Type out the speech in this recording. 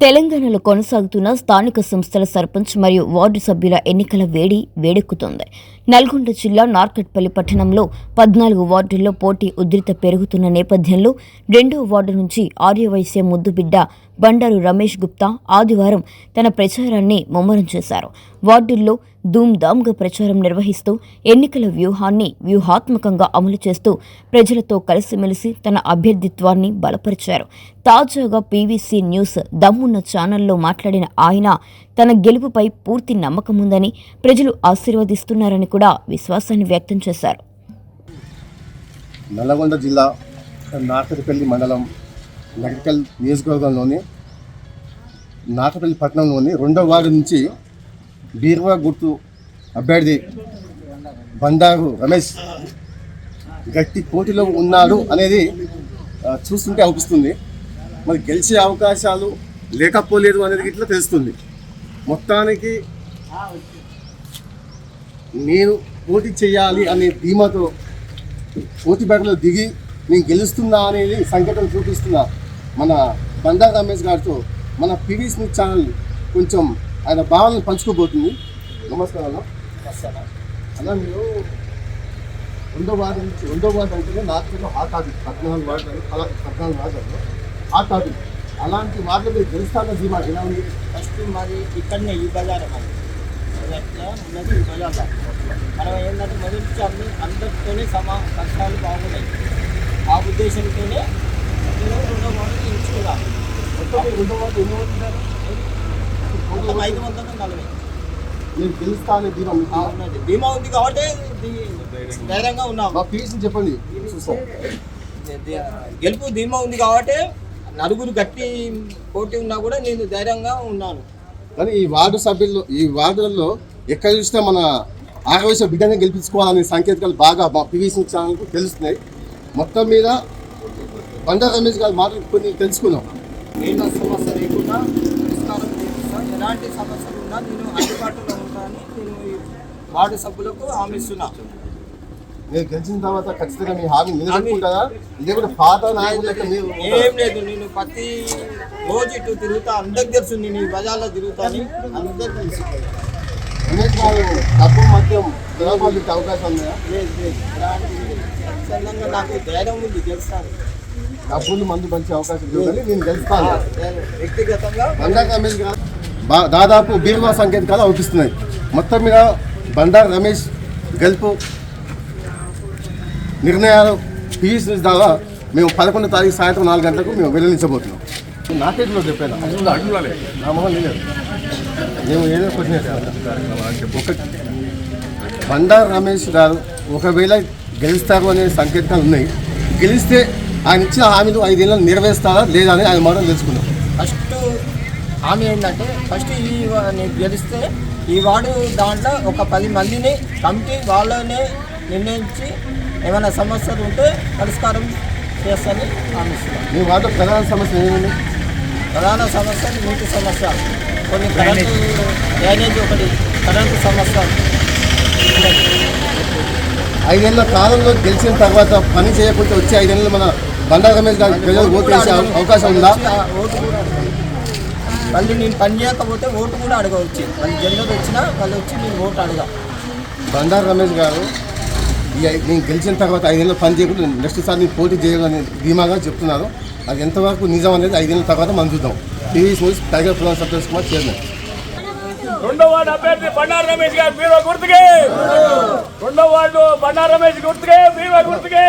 తెలంగాణలో కొనసాగుతున్న స్థానిక సంస్థల సర్పంచ్ మరియు వార్డు సభ్యుల ఎన్నికల వేడి వేడెక్కుతోంది. నల్గొండ జిల్లా నార్కట్పల్లి పట్టణంలో పద్నాలుగు వార్డుల్లో పోటీ ఉధృత పెరుగుతున్న నేపథ్యంలో రెండో వార్డు నుంచి ఆర్యవైశ్య ముద్దుబిడ్డ బండారు రమేష్ గుప్తా ఆదివారం తన ప్రచారాన్ని ముమ్మరం చేశారు. వార్డుల్లో ధూమ్ధామ్గా ప్రచారం నిర్వహిస్తూ ఎన్నికల వ్యూహాన్ని వ్యూహాత్మకంగా అమలు చేస్తూ ప్రజలతో కలిసిమెలిసి తన అభ్యర్థిత్వాన్ని బలపరిచారు. తాజాగా పీవీసీ న్యూస్ దమ్మున్న ఛానల్లో మాట్లాడిన ఆయన తన గెలుపుపై పూర్తి నమ్మకముందని ప్రజలు ఆశీర్వదిస్తున్నారని కూడా విశ్వాసాన్ని వ్యక్తం చేశారు. నల్లగొండ జిల్లా నాకటిపల్లి మండలం నగరికల్ నియోజకవర్గంలోని నాటపల్లి పట్టణంలోని రెండవ వార్డు నుంచి బీర్వా గుర్తు అభ్యర్థి బండారు రమేష్ గట్టి పోటీలో ఉన్నాడు అనేది చూస్తుంటే అనిపిస్తుంది. మరి గెలిచే అవకాశాలు లేకపోలేదు అనేది ఇట్లా తెలుస్తుంది. మొత్తానికి నేను పోటీ చేయాలి అనే ధీమాతో పోటీ బట్టలో దిగి నేను గెలుస్తున్నా అనేది సంకేతం చూపిస్తున్నా. మన బండా రమేష్ గారితో మన పివి స్మిత్ ఛానల్ కొంచెం ఆయన భావాలను పంచుకోబోతుంది. నమస్కారం అన్న. అన్న మీరు రెండో వార్డు నుంచి రెండో వార్డు అంటే నాకు హాట్ టాపిక్ పద్నాలుగు వార్డు అలా పద్నాలుగు వార్డులు హాట్ టాపిక్ అలాంటి వార్డులు మీరు గెలుస్తాన్న ధీమా ఎలా ఉంది? ఫస్ట్ మాది ఇక్కడనే ఈ బజార్ మాది మొదట్లో ఉన్నది ఈ బజార్ మనం ఏంటంటే మొదటి అందరితోనే సమా కష్టాలు బాగున్నాయి. ఆ ఉద్దేశంతోనే రెండో మోడల్ మొత్తం ఐదు వందల నలభై నేను అనే బీమా ఉంది కాబట్టి ధైర్యంగా ఉన్నాం మా చెప్పండి. గెలుపు ధీమా ఉంది కాబట్టి నలుగురు గట్టి పోటీ ఉన్నా కూడా నేను ధైర్యంగా ఉన్నాను. కానీ ఈ వార్డు సభ్యుల్లో ఈ వార్డులలో ఎక్కడ చూసినా మన ఆకవేశ బిడ్డనే గెలిపించుకోవాలనే సంకేతాలు బాగా మా పీవీసీ ఛానల్కు తెలుస్తున్నాయి. మొత్తం మీద బండా రమేష్ గారి మాటలు కొన్ని తెలుసుకున్నాం నేను సమస్య లేకుండా పరిష్కారం ఎలాంటి సమస్యలు ఉన్నా నేను అందుబాటులో ఉంటానని నేను ఈ వార్డు సభ్యులకు హామీ ఇస్తున్నా నేను గెలిచిన తర్వాత ఖచ్చితంగా మీ హామీ నిలబెట్టుకుంటారా లేకుంటే పాత నాయకులు మీరు ఏం లేదు నేను ప్రతి రోజు ఇటు తిరుగుతా అందరికి తెలుసు నేను ఈ బజార్లో తిరుగుతాను అందరికి తెలుసు రమేష్ గారు డబ్బు మద్యం జనాభాలు అవకాశం ఉన్నాయా లేదు లేదు. నాకు ధైర్యం ఉంది గెలుస్తాను. డబ్బులు మందు పంచే అవకాశం లేదు కానీ నేను గెలుస్తాను నేను వ్యక్తిగతంగా బండా రమేష్ గారు దాదాపు బీరువా సంకేతాలు అవుపిస్తున్నాయి. మొత్తం మీద బండా రమేష్ గెలుపు నిర్ణయాలు పీఎస్ ద్వారా మేము పదకొండు తారీఖు సాయంత్రం నాలుగు గంటలకు మేము వెల్లడించబోతున్నాం. నాకేట్లో చెప్పాను? నా మొహం లేదు. మేము ఏదో క్వశ్చన్ ఒక బండా రమేష్ గారు ఒకవేళ గెలుస్తారు అనే సంకేతాలు ఉన్నాయి. గెలిస్తే ఆయన ఇచ్చిన హామీలు ఐదేళ్ళు నెరవేరుస్తారా లేదా అని ఆయన మాట తెలుసుకున్నాం ఫస్ట్ హామీ ఏంటంటే ఫస్ట్ ఈ నేను గెలిస్తే ఈ వార్డు దాంట్లో ఒక పది మందిని కమిటీ వాళ్ళనే నిర్ణయించి ఏమైనా సమస్యలు ఉంటే పరిష్కారం చేస్తానని హామీ ఇస్తున్నాను మీ వాటిలో ప్రధాన సమస్య ఏముంది? ప్రధాన సమస్య నీటి సమస్య. కొన్ని కరెంటు డ్రైనేజ్ ఒకటి కరెంటు సమస్య. ఐదేళ్ళ కాలంలో గెలిచిన తర్వాత పని చేయకపోతే వచ్చే ఐదేళ్ళు మన బండా రమేష్ గారు ప్రజలు ఓటు వేసే అవ- అవకాశం ఉందా. మళ్ళీ నేను పని చేయకపోతే ఓటు కూడా అడగవచ్చు. మళ్ళీ జనరల్ వచ్చినా వాళ్ళు వచ్చి నేను ఓటు అడగా. బండారు రమేష్ గారు నేను గెలిచిన తర్వాత ఐదేళ్ళు పని చేయకుండా నెక్స్ట్ సారి నేను పోటీ చేయాలని ధీమాగా చెప్తున్నారు. అది ఎంతవరకు నిజం అనేది ఐదేళ్ళ తర్వాత మనం చూద్దాం. టీవీ న్యూస్ టైగర్ ప్రధాన సత్యేష్ కుమార్ చైర్మన్. రెండో వార్డు అభ్యర్థి బండారు రమేష్ గారు బీరో గుర్తుకే. రెండో వార్డు బండారు రమేష్ గుర్తుకే బీరో గుర్తుకే.